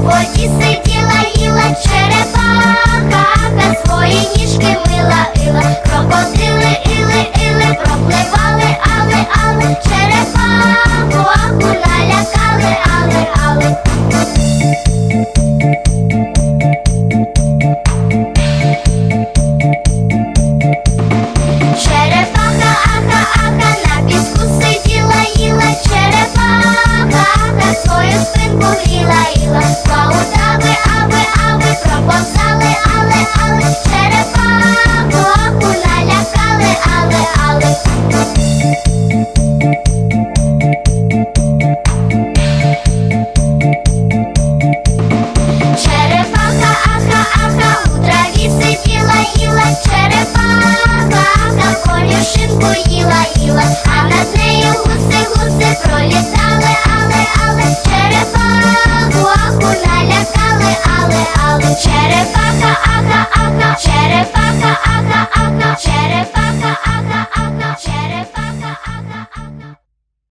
воді сиділа їла черепа.